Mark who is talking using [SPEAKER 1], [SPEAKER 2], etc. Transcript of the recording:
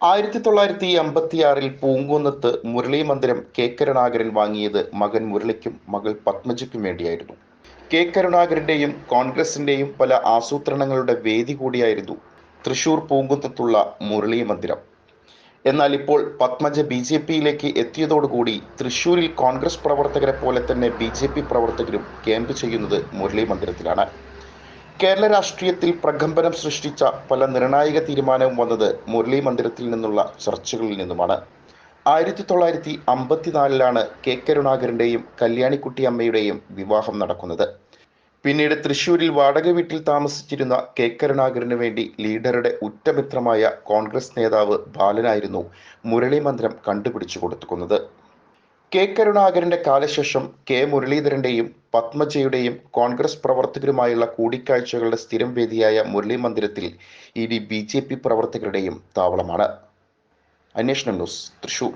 [SPEAKER 1] ആയിരത്തി തൊള്ളായിരത്തി അമ്പത്തിയാറിൽ പൂങ്കുന്നത്ത് മുരളി മന്ദിരം കെ. കരുണാകരൻ വാങ്ങിയത് മകൻ മുരളിക്കും മകൾ പത്മജിക്കും വേണ്ടിയായിരുന്നു. കെ. കരുണാകരന്റെയും കോൺഗ്രസിന്റെയും പല ആസൂത്രണങ്ങളുടെ വേദി കൂടിയായിരുന്നു തൃശൂർ പൂങ്കുന്നത്തുള്ള മുരളി മന്ദിരം എന്നാൽ ഇപ്പോൾ പത്മജ ബി ജെ പിയിലേക്ക് എത്തിയതോടുകൂടി തൃശൂരിൽ കോൺഗ്രസ് പ്രവർത്തകരെ പോലെ തന്നെ ബി ജെ പി പ്രവർത്തകരും ക്യാമ്പ് ചെയ്യുന്നത് മുരളി മന്ദിരത്തിലാണ് കേരള രാഷ്ട്രീയത്തിൽ പ്രകമ്പനം സൃഷ്ടിച്ച പല നിർണായക തീരുമാനവും വന്നത് മുരളി മന്ദിരത്തിൽ നിന്നുള്ള ചർച്ചകളിൽ നിന്നുമാണ്. ആയിരത്തി തൊള്ളായിരത്തി അമ്പത്തിനാലിലാണ് കെ കരുണാകരന്റെയും കല്യാണിക്കുട്ടി അമ്മയുടെയും വിവാഹം നടക്കുന്നത്. പിന്നീട് തൃശൂരിൽ വാടക വീട്ടിൽ താമസിച്ചിരുന്ന കെ കരുണാകരന് വേണ്ടി ലീഡറുടെ ഉറ്റമിത്രമായ കോൺഗ്രസ് നേതാവ് ബാലനായിരുന്നു മുരളി മന്ദിരം കണ്ടുപിടിച്ചു കൊടുക്കുന്നത്. കെ കരുണാകരന്റെ കാലശേഷം കെ മുരളീധരന്റെയും പത്മജയുടെയും കോൺഗ്രസ് പ്രവർത്തകരുമായുള്ള കൂടിക്കാഴ്ചകളുടെ സ്ഥിരം വേദിയായ മുരളി മന്ദിരത്തിൽ ഇനി ബി ജെ പി പ്രവർത്തകരുടെയും താവളമാണ്. അന്വേഷണം ന്യൂസ് തൃശൂർ.